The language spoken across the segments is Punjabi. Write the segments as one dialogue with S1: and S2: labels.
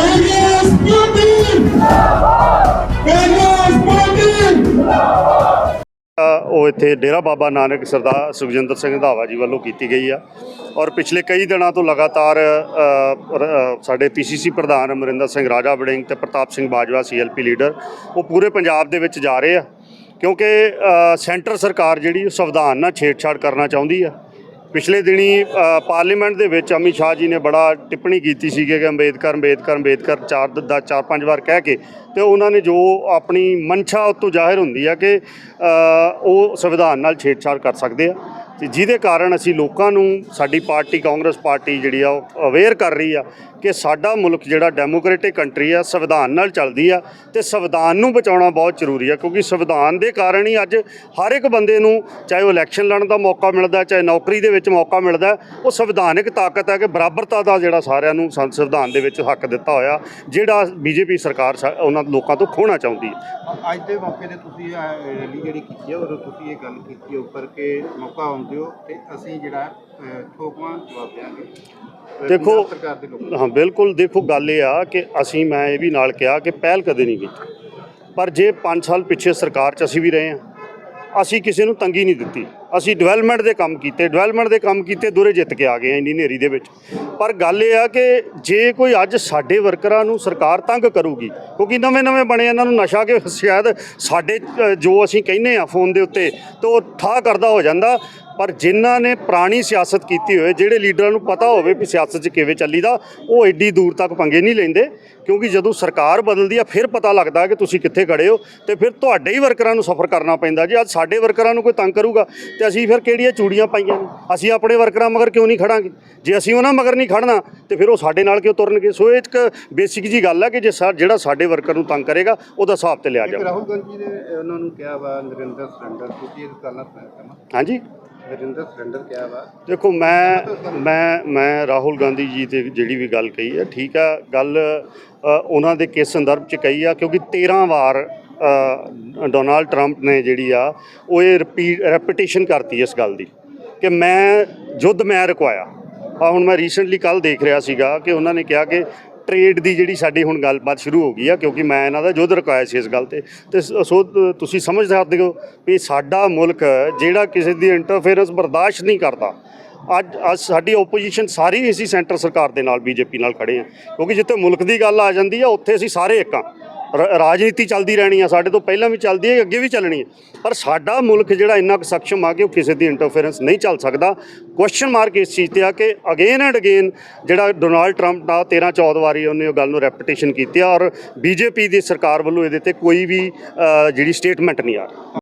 S1: Vegas Putin! Vegas Putin!
S2: ਉਹ ਇੱਥੇ ਡੇਰਾ ਬਾਬਾ ਨਾਨਕ ਸਰਦਾਰ ਸੁਖਜਿੰਦਰ ਸਿੰਘ ਰੰਧਾਵਾ ਜੀ ਵੱਲੋਂ ਕੀਤੀ ਗਈ ਆ ਔਰ ਪਿਛਲੇ ਕਈ ਦਿਨਾਂ ਤੋਂ ਲਗਾਤਾਰ ਅ, ਰ- ਅ, ਸਾਡੇ ਪੀਸੀਸੀ ਪ੍ਰਧਾਨ ਅਮਰਿੰਦਰ ਸਿੰਘ ਰਾਜਾ ਵੜਿੰਗ ਤੇ ਪ੍ਰਤਾਪ ਸਿੰਘ ਬਾਜਵਾ ਸੀਐਲਪੀ ਲੀਡਰ ਉਹ ਪੂਰੇ ਪੰਜਾਬ ਦੇ ਵਿੱਚ ਜਾ ਰਹੇ ਆ ਕਿਉਂਕਿ ਅ, ਸੈਂਟਰ ਸਰਕਾਰ ਜਿਹੜੀ ਉਹ ਸੰਵਿਧਾਨ ਨਾਲ ਛੇੜਛਾੜ ਕਰਨਾ ਚਾਹੁੰਦੀ ਆ ਪਿਛਲੇ ਦਿਨੀ ਪਾਰਲੀਮੈਂਟ ਦੇ ਵਿੱਚ ਅਮਿਤ ਸ਼ਾਹ ਜੀ ਨੇ ਬੜਾ ਟਿੱਪਣੀ ਕੀਤੀ ਸੀ ਕਿ ਅੰਬੇਦਕਰ ਅੰਬੇਦਕਰ ਅੰਬੇਦਕਰ ਚਾਰ ਦ- ਦਾ, ਚਾਰ ਪੰਜ ਵਾਰ ਕਹਿ ਕੇ ਤੇ ਉਹਨਾਂ ਨੇ ਜੋ ਆਪਣੀ ਮਨਸ਼ਾ ਉਤੋਂ ਜ਼ਾਹਿਰ ਹੁੰਦੀ ਆ ਕਿ ਉਹ ਸੰਵਿਧਾਨ ਨਾਲ ਛੇੜਛਾੜ ਕਰ ਸਕਦੇ ਆ। ਤੇ ਜਿਹਦੇ ਕਾਰਨ ਅਸੀਂ ਲੋਕਾਂ ਨੂੰ ਸਾਡੀ ਪਾਰਟੀ, ਕਾਂਗਰਸ ਪਾਰਟੀ ਜਿਹੜੀ ਆ ਉਹ ਅਵੇਅਰ ਕਰ ਰਹੀ ਆ ਕਿ ਸਾਡਾ ਮੁਲਕ ਜਿਹੜਾ ਡੈਮੋਕ੍ਰੈਟਿਕ ਕੰਟਰੀ ਆ, ਸੰਵਿਧਾਨ ਨਾਲ ਚੱਲਦੀ ਆ ਤੇ ਸੰਵਿਧਾਨ ਨੂੰ ਬਚਾਉਣਾ ਬਹੁਤ ਜ਼ਰੂਰੀ ਆ ਕਿਉਂਕਿ ਸੰਵਿਧਾਨ ਦੇ ਕਾਰਨ ਹੀ ਅੱਜ ਹਰ ਇੱਕ ਬੰਦੇ ਨੂੰ ਚਾਹੇ ਉਹ ਇਲੈਕਸ਼ਨ ਲੜਨ ਦਾ ਮੌਕਾ ਮਿਲਦਾ, ਚਾਹੇ ਨੌਕਰੀ ਦੇ ਵਿੱਚ ਮੌਕਾ ਮਿਲਦਾ, ਉਹ ਸੰਵਿਧਾਨਿਕ ਤਾਕਤ ਹੈ ਕਿ ਬਰਾਬਰਤਾ ਦਾ ਜਿਹੜਾ ਸਾਰਿਆਂ ਨੂੰ ਸੰਵਿਧਾਨ ਦੇ ਵਿੱਚ ਹੱਕ ਦਿੱਤਾ ਹੋਇਆ, ਜਿਹੜਾ ਬੀਜੇਪੀ ਸਰਕਾਰ ਸਾ- ਉਹਨਾਂ ਲੋਕਾਂ ਤੋਂ ਖੋਣਾ ਚਾਹੁੰਦੀ ਹੈ
S3: ਅੱਜ ਦੇ ਮੌਕੇ ਤੇ ਤੁਸੀਂ ਰੈਲੀ ਜਿਹੜੀ ਕੀਤੀ ਹੈ ਔਰ ਤੁਸੀਂ ਇਹ ਗੱਲ ਕੀਤੀ ਉੱਪਰ ਕਿ ਮੌਕਾ ਤੇ ਅਸੀਂ ਜਿਹੜਾ ਠੋਕਵਾਂ ਜਵਾਬ
S2: ਦੇਖੋ-
S3: ਪੰਜਾਬ ਸਰਕਾਰ ਦੇ ਲੋਕ
S2: ਹਾਂ ਬਿਲਕੁਲ ਦੇਖੋ ਗੱਲ ਇਹ ਆ ਕਿ ਅਸੀਂ ਮੈਂ ਇਹ ਵੀ ਨਾਲ ਕਿਹਾ ਕਿ ਪਹਿਲ ਕਦੇ ਨਹੀਂ ਕੀਤੀ। ਪਰ ਜੇ 5 ਸਾਲ ਪਿੱਛੇ ਸਰਕਾਰ 'ਚ ਅਸੀਂ ਵੀ ਰਹੇ ਹਾਂ ਅਸੀਂ ਕਿਸੇ ਨੂੰ ਤੰਗੀ ਨਹੀਂ ਦਿੱਤੀ। ਅਸੀਂ ਡਿਵੈਲਪਮੈਂਟ ਦੇ ਕੰਮ ਕੀਤੇ ਡਿਵੈਲਪਮੈਂਟ ਦੇ ਕੰਮ ਕੀਤੇ ਦੂਰੇ ਜਿੱਤ ਕੇ ਆ ਗਏ ਇੰਨੀ ਹਨੇਰੀ ਦੇ ਵਿੱਚ। ਪਰ ਗੱਲ ਇਹ ਆ ਕਿ ਜੇ ਕੋਈ ਅੱਜ ਸਾਡੇ ਵਰਕਰਾਂ ਨੂੰ ਸਰਕਾਰ ਤੰਗ ਕਰੂਗੀ ਕਿਉਂਕਿ ਨਵੇਂ-ਨਵੇਂ ਬਣੇ ਇਹਨਾਂ ਨੂੰ ਨਸ਼ਾ ਕਿ ਸ਼ਾਇਦ ਸਾਡੇ ਜੋ ਅਸੀਂ ਕਹਿੰਨੇ ਆ ਫੋਨ ਦੇ ਉੱਤੇ ਤੇ ਉਹ ਠਾ ਕਰਦਾ ਹੋ ਜਾਂਦਾ। ਪਰ ਜਿਨ੍ਹਾਂ ਨੇ ਪੁਰਾਣੀ ਸਿਆਸਤ ਕੀਤੀ ਹੋਏ ਜਿਹੜੇ ਲੀਡਰਾਂ ਨੂੰ ਪਤਾ ਹੋਵੇ ਵੀ ਸਿਆਸਤ 'ਚ ਕਿਵੇਂ ਚੱਲੀਦਾ ਉਹ ਐਡੀ ਦੂਰ ਤੱਕ ਪੰਗੇ ਨਹੀਂ ਲੈਂਦੇ। ਕਿਉਂਕਿ ਜਦੋਂ ਸਰਕਾਰ ਬਦਲਦੀ ਆ ਫਿਰ ਪਤਾ ਲੱਗਦਾ ਕਿ ਤੁਸੀਂ ਕਿੱਥੇ ਖੜੇ ਹੋ ਤੇ ਫਿਰ ਤੁਹਾਡੇ ਹੀ ਵਰਕਰਾਂ ਨੂੰ ਸਫਰ ਕਰਨਾ ਪੈਂਦਾ। ਜੇ ਅੱਜ ਸਾਡੇ ਵਰਕਰਾਂ ਨੂੰ ਕੋਈ ਤੰਗ ਕਰੂਗਾ ਤੇ ਅਸੀਂ ਫਿਰ ਕਿਹੜੀਆਂ ਚੂੜੀਆਂ ਪਾਈਆਂ ਨੇ? ਅਸੀਂ ਆਪਣੇ ਵਰਕਰਾਂ ਮਗਰ ਕਿਉਂ ਨਹੀਂ ਖੜਾਂਗੇ? ਜੇ ਅਸੀਂ ਉਹਨਾਂ ਮਗਰ ਨਹੀਂ ਖੜਨਾ ਤੇ ਫਿਰ ਉਹ ਸਾਡੇ ਨਾਲ ਕਿਉਂ ਤੁਰਨਗੇ? ਸੋ ਇਹ ਇੱਕ ਬੇਸਿਕ ਜੀ ਗੱਲ ਹੈ ਕਿ ਜੇ ਜਿਹੜਾ ਸਾਡੇ ਵਰਕਰ ਨੂੰ ਤੰਗ ਕਰੇਗਾ ਉਹਦਾ ਹਿਸਾਬ ਤੇ ਲਿਆ ਜਾਵੇ
S3: ਰਾਹੁਲ ਗਾਂਧੀ ਨੇ ਉਹਨਾਂ ਨੂੰ ਕਿਹਾ ਵਾ ਨਰਿੰਦਰ ਸਰੈਂਡਰ ਤੁਸੀਂ ਇਸ ਗੱਲ ਨਾਲ ਸਹਿਮਤ ਹੋ
S2: ਹਾਂਜੀ।
S3: ਨਰਿੰਦਰ ਸਰੈਂਡਰ ਕਿਹਾ ਵਾ
S2: ਦੇਖੋ, ਮੈਂ ਮੈਂ ਮੈਂ ਰਾਹੁਲ ਗਾਂਧੀ ਜੀ ਤੇ ਜਿਹੜੀ ਵੀ ਗੱਲ ਕਹੀ ਹੈ, ਠੀਕ ਆ, ਗੱਲ ਉਹਨਾਂ ਦੇ ਕਿਸ ਸੰਦਰਭ ਚ ਕਹੀ ਆ, ਕਿਉਂਕਿ 13 ਵਾਰ ਡੋਨਾਲਡ ਟਰੰਪ ਨੇ ਜਿਹੜੀ ਆ, ਉਹ ਇਹ ਰਿਪੀਟ ਰੈਪੀਟੇਸ਼ਨ ਕਰਤੀ ਇਸ ਗੱਲ ਦੀ, ਕਿ ਮੈਂ ਯੁੱਧ ਮੈਂ ਰੁਕਵਾਇਆ। ਆ, ਹੁਣ ਮੈਂ ਰੀਸੈਂਟਲੀ ਕੱਲ ਦੇਖ ਰਿਹਾ ਸੀਗਾ ਕਿ ਉਹਨਾਂ ਨੇ ਕਿਹਾ ਕਿ ਟ੍ਰੇਡ ਦੀ ਜਿਹੜੀ ਸਾਡੀ ਹੁਣ ਗੱਲਬਾਤ ਸ਼ੁਰੂ ਹੋ ਗਈ ਆ, ਕਿਉਂਕਿ ਮੈਂ ਇਹਨਾਂ ਦਾ ਯੁੱਧ ਰੁਕਾਇਆ ਸੀ ਇਸ ਗੱਲ ਤੇ। ਤੇ ਸੋ ਤੁਸੀਂ ਸਮਝ ਸਕਦੇ ਹੋ ਵੀ ਸਾਡਾ ਮੁਲਕ ਜਿਹੜਾ ਕਿਸੇ ਦੀ ਇੰਟਰਫੇਰੈਂਸ ਬਰਦਾਸ਼ਤ ਨਹੀਂ ਕਰਦਾ। ਅੱਜ ਅੱਜ ਸਾਡੀ ਓਪੋਜੀਸ਼ਨ ਸਾਰੀ ਅਸੀਂ ਸੈਂਟਰ ਸਰਕਾਰ ਦੇ ਨਾਲ, ਬੀਜੇਪੀ ਨਾਲ ਖੜੇ ਆ। ਕਿਉਂਕਿ ਜਿੱਥੇ ਮੁਲਕ ਦੀ ਗੱਲ ਆ ਜਾਂਦੀ ਆ, ਉੱਥੇ ਅਸੀਂ ਸਾਰੇ ਇੱਕ ਆ। ਰ- ਰਾਜਨੀਤੀ ਚੱਲਦੀ ਰਹਿਣੀ ਆ ਸਾਡੇ ਤੋਂ ਪਹਿਲਾਂ ਵੀ ਚੱਲਦੀ ਹੈ ਅੱਗੇ ਵੀ ਚੱਲਣੀ ਹੈ। ਪਰ ਸਾਡਾ ਮੁਲਕ ਜਿਹੜਾ ਇੰਨਾ ਕੁ ਸક્ષਮ ਆ ਕਿ ਉਹ ਕਿਸੇ ਦੀ ਇੰਟਰਫੇਰੈਂਸ ਨਹੀਂ ਚੱਲ ਸਕਦਾ। ਕੁਐਸਚਨ ਮਾਰਕ ਇਸ ਚੀਜ਼ ਤੇ ਆ ਕਿ ਅਗੇਨ ਐਂਡ ਅਗੇਨ ਜਿਹੜਾ ਡੋਨਾਲਡ ਟਰੰਪ ਦਾ 13 14 ਵਾਰੀ ਉਹਨੇ ਉਹ ਗੱਲ ਨੂੰ ਰੈਪੀਟੇਸ਼ਨ ਕੀਤੀ ਆ ਔਰ ਬੀਜੇਪੀ ਦੀ ਸਰਕਾਰ ਵੱਲੋਂ ਇਹਦੇ ਤੇ ਕੋਈ ਵੀ ਅ, ਜਿਹੜੀ ਸਟੇਟਮੈਂਟ ਨਹੀਂ ਆ ਰਹੀ।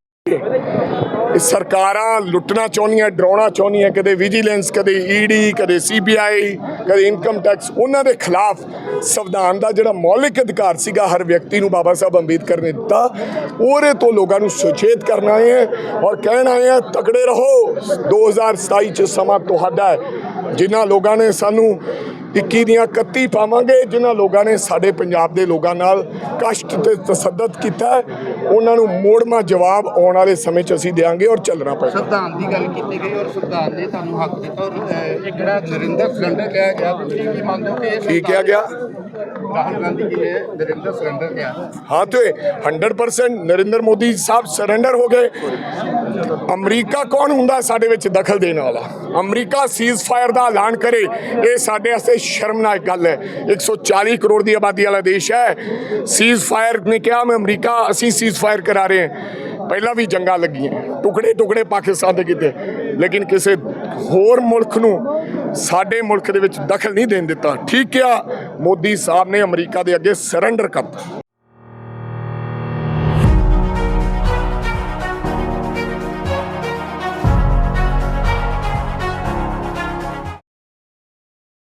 S4: ਸਰਕਾਰਾਂ ਲੁੱਟਣਾ ਚਾਹੁੰਦੀਆਂ, ਡਰਾਉਣਾ ਚਾਹੁੰਦੀਆਂ, ਕਦੇ ਵਿਜੀਲੈਂਸ ਕਦੇ ਈਡੀ ਕਦੇ ਸੀਬੀਆਈ ਕਦੇ ਇਨਕਮ ਟੈਕਸ ਉਹਨਾਂ ਦੇ ਖਿਲਾਫ ਸੰਵਿਧਾਨ ਦਾ ਜਿਹੜਾ ਮੌਲਿਕ ਅਧਿਕਾਰ ਸੀਗਾ ਹਰ ਵਿਅਕਤੀ ਨੂੰ ਬਾਬਾ ਸਾਹਿਬ ਅੰਬੇਦਕਰ ਨੇ ਦਿੱਤਾ, ਉਹਦੇ ਤੋਂ ਲੋਕਾਂ ਨੂੰ ਸੁਚੇਤ ਕਰਨਾ ਹੈ ਔਰ ਕਹਿਣਾ ਹੈ, ਤਕੜੇ ਰਹੋ। 2027 ਚ ਸਮਾਂ ਤੁਹਾਡਾ ਹੈ, ਜਿਨ੍ਹਾਂ ਲੋਕਾਂ ਨੇ ਸਾਨੂੰ 21 ਦੀਆਂ 31 ਪਾਵਾਂਗੇ ਜਿਨ੍ਹਾਂ ਲੋਕਾਂ ਨੇ ਸਾਡੇ ਪੰਜਾਬ ਦੇ ਲੋਕਾਂ ਨਾਲ ਕਸ਼ਟ ਤੇ ਤਸੱਦਦ ਕੀਤਾ ਹੈ, ਉਹਨਾਂ ਨੂੰ ਮੋੜਮਾ ਜਵਾਬ ਆਉਣ ਵਾਲੇ ਸਮੇਂ 'ਚ ਅਸੀਂ ਦੇਵਾਂਗੇ ਔਰ ਚੱਲਣਾ ਪਏਗਾ।
S3: ਸੰਵਿਧਾਨ ਦੀ ਗੱਲ ਕੀਤੀ ਗਈ ਔਰ ਸੰਵਿਧਾਨ ਨੇ ਤੁਹਾਨੂੰ ਹੱਕ ਦਿੱਤਾ ਔਰ ਇਹ ਜਿਹੜਾ ਨਰਿੰਦਰ ਸਰੈਂਡਰ ਕਿਹਾ ਗਿਆ ਤੁਸੀਂ ਕੀ ਮੰਨਦੇ ਹੋ ਕਿ ਇਹ
S4: ਕੀ ਕਿਹਾ ਗਿਆ?
S3: ਰਾਹੁਲ ਗਾਂਧੀ ਜੀ ਨੇ ਨਰਿੰਦਰ ਸਰੈਂਡਰ ਕਿਹਾ।
S4: ਹਾਂ ਤੇ 100% ਨਰਿੰਦਰ ਮੋਦੀ ਸਾਹਿਬ ਸਰੈਂਡਰ ਹੋ ਗਏ। ਅਮਰੀਕਾ ਕੌਣ ਹੁੰਦਾ ਸਾਡੇ ਵਿੱਚ ਦਖਲ ਦੇਣ ਵਾਲਾ? ਅਮਰੀਕਾ ਸੀਜ਼ ਫਾਇਰ ਦਾ ਐਲਾਨ ਕਰੇ ਇਹ ਸਾਡੇ ਵਾਸਤੇ ਸ਼ਰਮਨਾਕ ਗੱਲ ਹੈ। 140 ਕਰੋੜ ਦੀ ਆਬਾਦੀ ਵਾਲਾ ਦੇਸ਼ ਹੈ। ਸੀਜ਼ ਫਾਇਰ ਨੇ ਕਿਹਾ, ਮੈਂ ਅਮਰੀਕਾ, ਅਸੀਂ ਸੀਜ਼ ਫਾਇਰ ਕਰਾ ਰਹੇ ਹਾਂ। ਪਹਿਲਾਂ ਵੀ ਜੰਗਾਂ ਲੱਗੀਆਂ। ਟੁਕੜੇ ਟੁਕੜੇ ਪਾਕਿਸਤਾਨ ਦੇ ਕੀਤੇ। ਲੇਕਿਨ ਕਿਸੇ ਹੋਰ ਮੁਲਕ ਨੂੰ ਸਾਡੇ ਮੁਲਕ ਦੇ ਵਿੱਚ ਦਖਲ ਨਹੀਂ ਦੇਣ ਦਿੱਤਾ। ਠੀਕ ਆ ਮੋਦੀ ਸਾਹਿਬ ਨੇ ਅਮਰੀਕਾ ਦੇ ਅੱਗੇ ਸਰੈਂਡਰ ਕਰਤਾ।